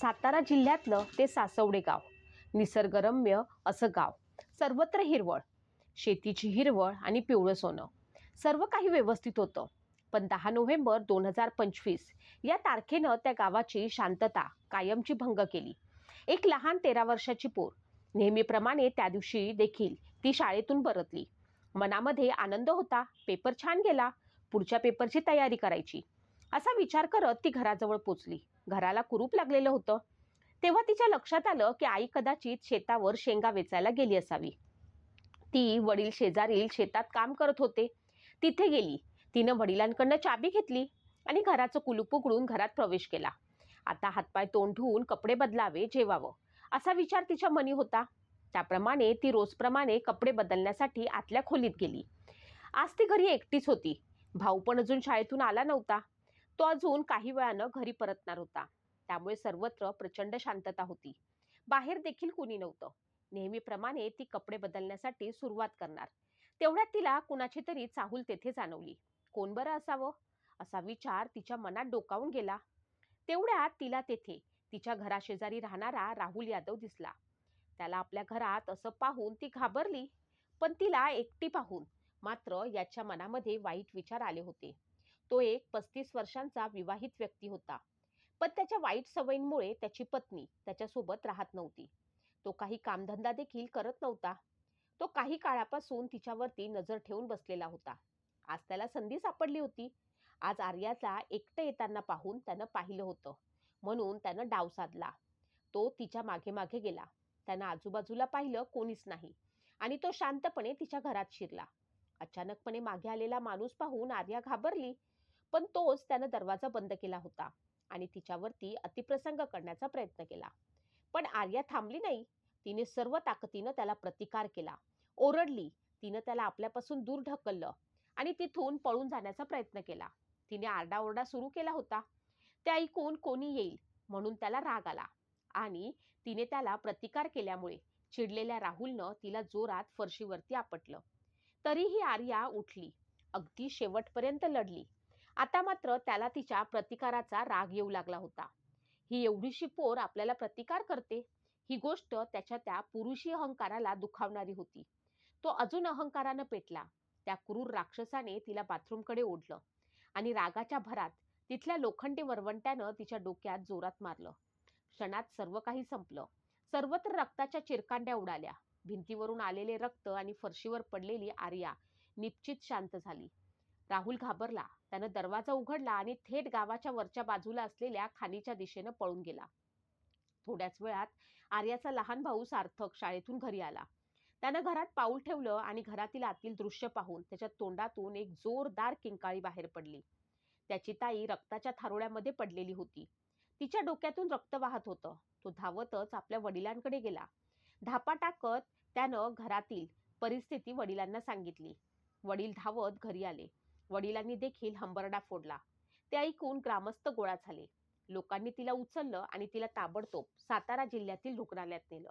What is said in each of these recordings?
सातारा जिल्ह्यातलं ते सासवडे गाव. निसर्गरम्य असं गाव. सर्वत्र हिरवळ. शेतीची हिरवळ आणि पिवळं सोनं. सर्व काही व्यवस्थित होतं. पण दहा नोव्हेंबर दोन हजार पंचवीस या तारखेनं त्या गावाची शांतता कायमची भंग केली. एक लहान तेरा वर्षाची पोर. नेहमीप्रमाणे त्या दिवशी देखील ती शाळेतून परतली. मनामध्ये आनंद होता. पेपर छान गेला. पुढच्या पेपरची तयारी करायची. असा विचार करत ती घराजवळ पोचली. घराला कुरूप लागलेलं होतं. तेव्हा तिच्या लक्षात आलं की आई कदाचित शेतावर शेंगा वेचायला गेली असावी. ती वडील शेजारील शेतात काम करत होते. तिथे गेली. तिनं वडिलांकडनं चाबी घेतली आणि घराचं कुलूप उघडून घरात प्रवेश केला. आता हातपाय तोंड धुवून कपडे बदलावे जेवावं असा विचार तिच्या मनी होता. त्याप्रमाणे ती रोजप्रमाणे कपडे बदलण्यासाठी आतल्या खोलीत गेली. आज ती घरी एकटीच होती. भाऊ पण अजून शाळेतून आला नव्हता. तो अजून काही वेळानं घरी परतणार होता. त्यामुळे सर्वत्र प्रचंड शांतता होती. बाहेर देखील कुणी नव्हतं. नेहमीप्रमाणे ती कपडे बदलण्यासाठी सुरुवात करणार. तेवढ्यात तिला कुणाची तरी चाहूल तेथे जाणवली. कोण बरं असावं? असा विचार तिच्या मनात डोकावून गेला. तेवढ्यात तिला तेथे तिच्या घराशेजारी राहणारा राहुल यादव दिसला. त्याला आपल्या घरात असं पाहून ती घाबरली. पण तिला एकटी पाहून मात्र याच्या मनामध्ये वाईट विचार आले होते. तो एक पस्तीस वर्षांचा विवाहित व्यक्ती होता. पण त्याच्या वाईट सवयींमुळे त्याची पत्नी त्याच्यासोबत राहत नव्हती. तो काही कामधंदा देखील करत नव्हता. तो काही काळापासून तिच्यावरती नजर ठेवून बसलेला होता. आज त्याला संधी सापडली होती. आज आर्याचा एकटं येताना पाहून त्यानं पाहिलं होतं. म्हणून त्यानं डाव साधला. तो तिच्यामागे मागे गेला. त्यानं आजूबाजूला पाहिलं कोणीच नाही. आणि तो शांतपणे तिच्या घरात शिरला. अचानकपणे मागे आलेला माणूस पाहून आर्या घाबरली. पण तोच त्यानं दरवाजा बंद केला होता आणि तिच्यावरती अतिप्रसंग करण्याचा प्रयत्न केला. पण आर्या थांबली नाही. तिने सर्व ताकदीनं त्याला प्रतिकार केला. ओरडली. तिनं त्याला आपल्यापासून दूर ढकललं आणि तिथून पळून जाण्याचा प्रयत्न केला. तिने आरडाओरडा सुरू केला होता. ते ऐकून कोणी येईल म्हणून त्याला राग आला आणि तिने त्याला प्रतिकार केल्यामुळे चिडलेल्या राहुलनं तिला जोरात फरशीवरती आपटलं. तरीही आर्या उठली. अगदी शेवटपर्यंत लढली. आता मात्र त्याला तिच्या प्रतिकाराचा राग येऊ लागला होता. ही एवढीशी पोर आपल्याला प्रतिकार करते? ही गोष्ट त्याच्या त्या पुरुषी अहंकाराला दुखावणारी होती. तो अजून अहंकारानं पेटला. त्या क्रूर राक्षसाने तिला बाथरूमकडे ओढलं आणि रागाच्या भरात तिथल्या लोखंडी वरवंट्यानं तिच्या डोक्यात जोरात मारलं. क्षणात सर्व काही संपलं. सर्वत्र रक्ताच्या चिरकांड्या उडाल्या. भिंतीवरून आलेले रक्त आणि फरशीवर पडलेली आर्या निश्चित शांत झाली. राहुल घाबरला. त्यानं दरवाजा उघडला आणि थेट गावाच्या वरच्या बाजूला असलेल्या खाणीच्या दिशेनं पळून गेला. थोड्याच वेळात आर्याचा लहान भाऊ सार्थक शाळेतून घरी आला. त्यानं घरात पाऊल ठेवलं आणि घरातील आतील दृश्य पाहून त्याच्या तोंडातून एक जोरदार किंकाळी बाहेर पडली. त्याची ताई रक्ताच्या थारोळ्यामध्ये पडलेली होती. तिच्या डोक्यातून रक्त वाहत होतं. तो धावतच आपल्या वडिलांकडे गेला. धापा टाकत त्यानं घरातील परिस्थिती वडिलांना सांगितली. वडील धावत घरी आले. वडिलांनी देखील हंबरडा फोडला. ते ऐकून ग्रामस्थ गोळा झाले. लोकांनी तिला उचललं आणि तिला ताबडतोब सातारा जिल्ह्यातील रुग्णालयात नेलं.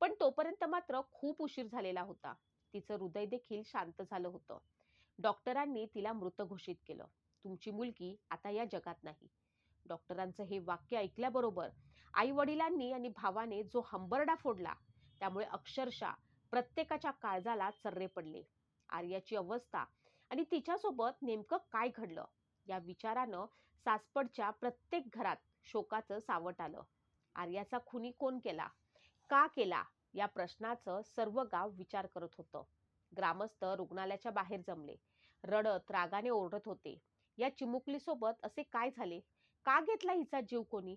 पण तोपर्यंत मात्र खूप उशीर झालेला होता. तिचं हृदय देखील शांत झालं होतं. डॉक्टरांनी तिला मृत घोषित केलं. तुमची मुलगी आता या जगात नाही. डॉक्टरांचं हे वाक्य ऐकल्याबरोबर आई वडिलांनी आणि भावाने जो हंबरडा फोडला त्यामुळे अक्षरशः प्रत्येकाच्या काळजाला चर्रे पडले. आर्याची अवस्था आणि तिच्यासोबत नेमकं काय घडलं? या विचारानं सासपडच्या प्रत्येक घरात शोकाचं सावट आलं. आर्याचा खुनी कोण केला? का केला? या प्रश्नाचं सर्व गाव विचार करत होतं. ग्रामस्थ रुग्णालयाच्या बाहेर जमले. रडत रागाने ओरडत होते. या चिमुकलीसोबत असे काय झाले? का घेतला हिचा जीव कोणी?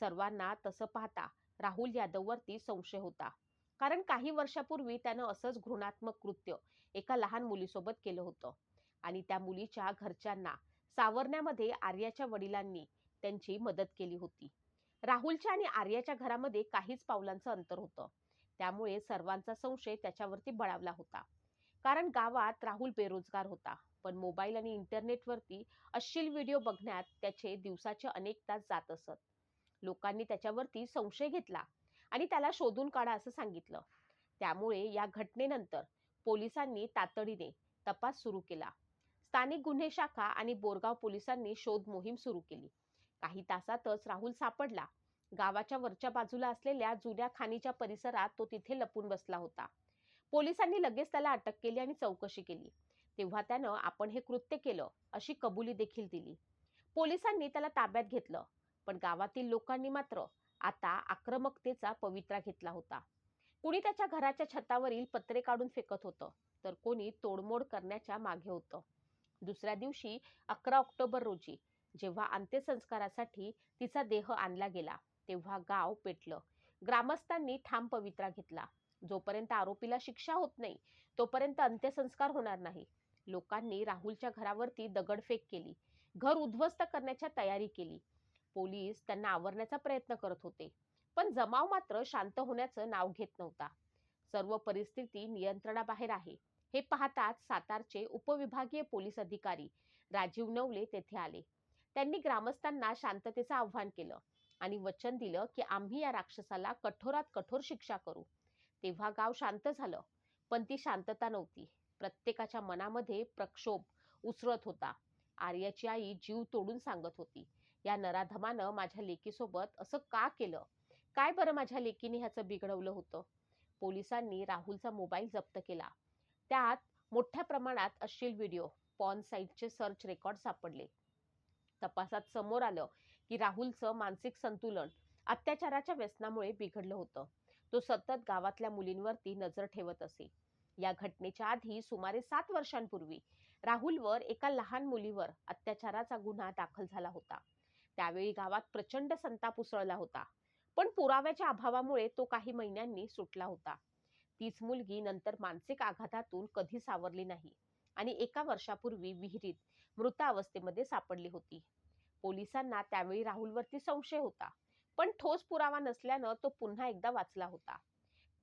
सर्वांना तसं पाहता राहुल यादववरती संशय होता. कारण काही वर्षापूर्वी त्यानं असंच घृणात्मक कृत्य एका लहान मुलीसोबत केलं होतं. आणि त्या मुलीच्या घरच्यांना सावरण्यामध्ये आर्याच्या वडिलांनी त्यांची मदत केली होती. राहुलच्या आणि आर्याच्या घरामध्ये काहीच पावलांचं अंतर होतं. त्यामुळे सर्वांचा संशय त्याच्यावरती बळावला होता. कारण गावात राहुल बेरोजगार होता. पण मोबाईल आणि इंटरनेटवरती अश्लील व्हिडिओ बघण्यात त्याचे दिवसाचे अनेक तास जात असत. लोकांनी त्याच्यावरती संशय घेतला. आणि त्याला शोधून काढा असं सांगितलं. त्यामुळे या घटनेनंतर पोलिसांनी तातडीने तपास सुरू केला. स्थानिक गुन्हे शाखा आणि बोरगाव पोलिसांनी शोध मोहीम सुरू केली. काही तासातच राहुल सापडला. गावाच्या वरच्या बाजूला असलेल्या जुन्या खाणीच्या परिसरात तो तिथे लपून बसला होता. पोलिसांनी लगेच त्याला अटक केली आणि चौकशी केली. तेव्हा त्यानं आपण हे कृत्य केलं अशी कबुली देखील दिली. पोलिसांनी त्याला ताब्यात घेतलं. पण गावातील लोकांनी मात्र आता आक्रमकतेचा पवित्रा घेतला होता. कुणी त्याच्या घराच्या छतावरील पत्रे काढून फेकत होतं तर कोणी तोडमोड करण्याच्या मागे होतं. दुसऱ्या दिवशी अकरा ऑक्टोबर रोजी जेव्हा अंत्यसंस्कारासाठी तिचा देह आणला गेला तेव्हा गाव पेटलं. ग्रामस्थांनी ठाम पवित्रा घेतला. जोपर्यंत आरोपीला शिक्षा होत नाही तोपर्यंत अंत्यसंस्कार होणार नाही. लोकांनी राहुलच्या घरावरती दगडफेक केली. घर उद्ध्वस्त करण्याच्या तयारी केली. पोलीस त्यांना आवरण्याचा प्रयत्न करत होते. पण जमाव मात्र शांत होण्याचं नाव घेत नव्हता. सर्व परिस्थिती नियंत्रणाबाहेर आहे. हे पाहताच सातारचे उपविभागीय पोलीस अधिकारी राजीव नवले तेथे आले. त्यांनी ग्रामस्थांना शांततेचं आव्हान केलं आणि वचन दिलं की आम्ही या राक्षसाला कठोरात कठोर शिक्षा करू. तेव्हा गाव शांत झालं पण ती शांतता नव्हती. प्रत्येकाच्या मनामध्ये प्रक्षोभ उसळत होता. आर्याची आई जीव तोडून सांगत होती. या नराधमानं माझ्या लेकीसोबत असं का केलं? काय बरं माझ्या लेकीने ह्याचं बिघडवलं होतं? पोलिसांनी राहुलचा मोबाईल जप्त केला. त्यात मोठ्या प्रमाणात अश्लील व्हिडिओ पॉन साईटचे सर्च रेकॉर्ड सापडले. तपासात समोर आलं की राहुलचं मानसिक संतुलन अत्याचाराच्या व्यसनामुळे बिघडलं होतं. तो सतत गावातल्या मुलींवरती नजर ठेवत असे. या घटनेच्या आधी सुमारे सात वर्षांपूर्वी राहुलवर एका लहान मुलीवर अत्याचाराचा गुन्हा दाखल झाला होता. त्यावेळी गावात प्रचंड संताप उसळला होता. पण पुराव्याच्या अभावामुळे तो काही महिन्यांनी सुटला होता. तीच मुलगी नंतर मानसिक आघातातून कधी सावरली नाही आणि एका वर्षापूर्वी विहिरीत मृत अवस्थेमध्ये सापडली होती. पोलिसांना त्यावेळी राहुलवरती संशय होता पण ठोस पुरावा नसल्यानं तो पुन्हा एकदा वाचला होता.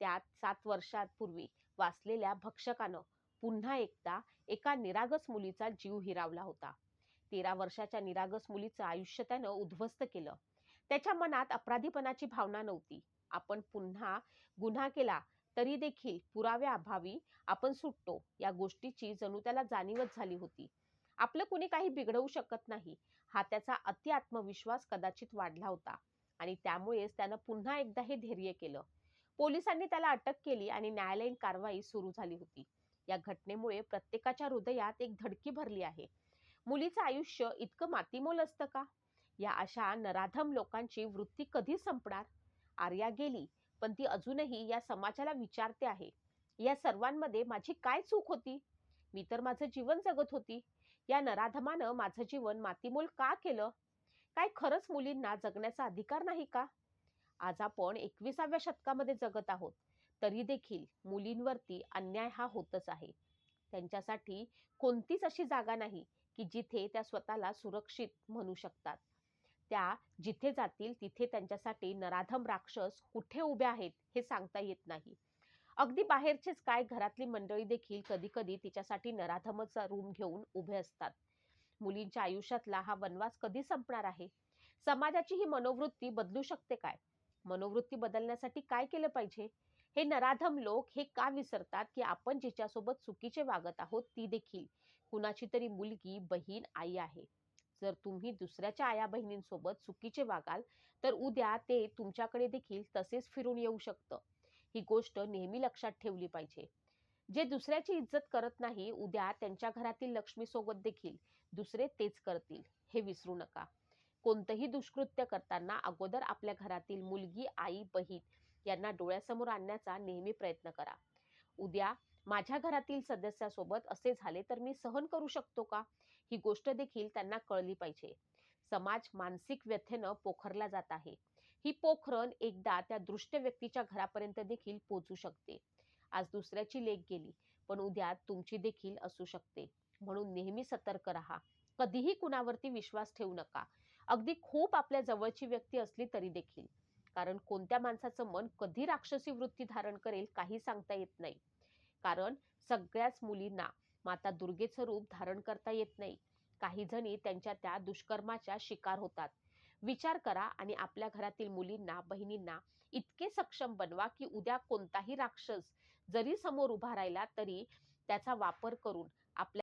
त्यात सात वर्षांपूर्वी वाचलेल्या भक्षकानं पुन्हा एकदा एका निरागस मुलीचा जीव हिरावला होता. तेरा वर्षाच्या निरागस मुलीचं आयुष्य त्यानं उद्ध्वस्त केलं. त्याच्या मनात अपराधीपणाची भावना नव्हती. आपण पुन्हा गुन्हा केला तरी देखील पुराव्याअभावी आपण सुटतो या गोष्टीची जणू त्याला जाणीवच झाली होती. आपलं कुणी काही बिघडवू शकत नाही. हा त्याचा अति आत्मविश्वास कदाचित वाढला होता आणि त्यामुळेच त्यानं पुन्हा एकदा हे धैर्य केलं. पोलिसांनी त्याला अटक केली आणि न्यायालयीन कारवाई सुरू झाली होती. या घटनेमुळे प्रत्येकाच्या हृदयात एक धडकी भरली आहे. मुलीचं आयुष्य इतकं मातीमोल असतं का? या अशा नराधम लोकांची वृत्ती कधी संपणार? आर्या गेली पण ती अजूनही या समाजाला विचारते आहे. या सर्वांमध्ये माझी काय चूक होती? मी तर माझं जीवन जगत होती. या नराधमानं माझं जीवन मातीमोल का केलं? काय खरंच मुलींना जगण्याचा अधिकार नाही का? आज आपण एकविसाव्या शतकामध्ये जगत आहोत. तरी देखील मुलींवरती अन्याय हा होतच आहे. त्यांच्यासाठी कोणतीच अशी जागा नाही. की जिथे त्या स्वतःला सुरक्षित म्हणू शकतात. त्या जिथे जातील तिथे त्यांच्यासाठी नराधम राक्षस कुठे उभे आहेत हे सांगता येत नाही. अगदी बाहेरचेच काय घरातली मंडळी देखील कधी कधी तिच्यासाठी नराधमचा रूम घेऊन उभे असतात. मुलींच्या आयुष्यातला हा वनवास कधी संपणार आहे? समाजाची ही मनोवृत्ती बदलू शकते काय? मनोवृत्ती बदलण्यासाठी काय केलं पाहिजे? हे नराधम लोक हे का विसरतात की आपण जिच्यासोबत चुकीचे वागत आहोत ती देखील कुणाची तरी मुलगी बहीण आई आहे. जर तुम्ही दुसऱ्याच्या आया बहिणींसोबत चुकीचे वागाल तर उद्या ते तुमच्याकडे देखील तसेच फिरून येऊ शकतं. ही गोष्ट नेहमी लक्षात ठेवली पाहिजे. जे दुसऱ्याची इज्जत करत नाही उद्या त्यांच्या घरातील लक्ष्मी सोबत देखील दुसरे तेच करतील. हे विसरू नका. कोणतंही दुष्कृत्य करताना अगोदर आपल्या घरातील मुलगी आई बहीण यांना डोळ्यासमोर आणण्याचा नेहमी प्रयत्न करा. उद्या माझ्या घरातील सदस्यासोबत असे झाले तर मी सहन करू शकतो का? ही गोष्ट देखील त्यांना कळली पाहिजे. समाज मानसिक व्यथेनं पोखरला जात आहे. ही पोखरण एकदा त्या दृष्ट व्यक्तीच्या घरापर्यंत देखील पोचू शकते. आज दुसऱ्याची लेख गेली पण उद्या तुमची देखील असू शकते. म्हणून नेहमी सतर्क राहा. कधीही कुणावरती विश्वास ठेवू नका. अगदी खूप आपल्या जवळची व्यक्ती असली तरी देखील. कारण कोणत्या माणसाचं मन कधी राक्षसी वृत्ती धारण करेल काही सांगता येत नाही. कारण सगळ्याच मुलींना माता दुर्गेचं रूप धारण करता येत नाही. काही जणी त्यांच्या त्या दुष्कर्माच्या शिकार होतात. विचार करा आणि आपल्या घरातील मुलींना बहिणींना इतके सक्षम बनवा की उद्या कोणताही राक्षस जरी समोर उभा राहिला तरी त्याचा वापर करून आपल्या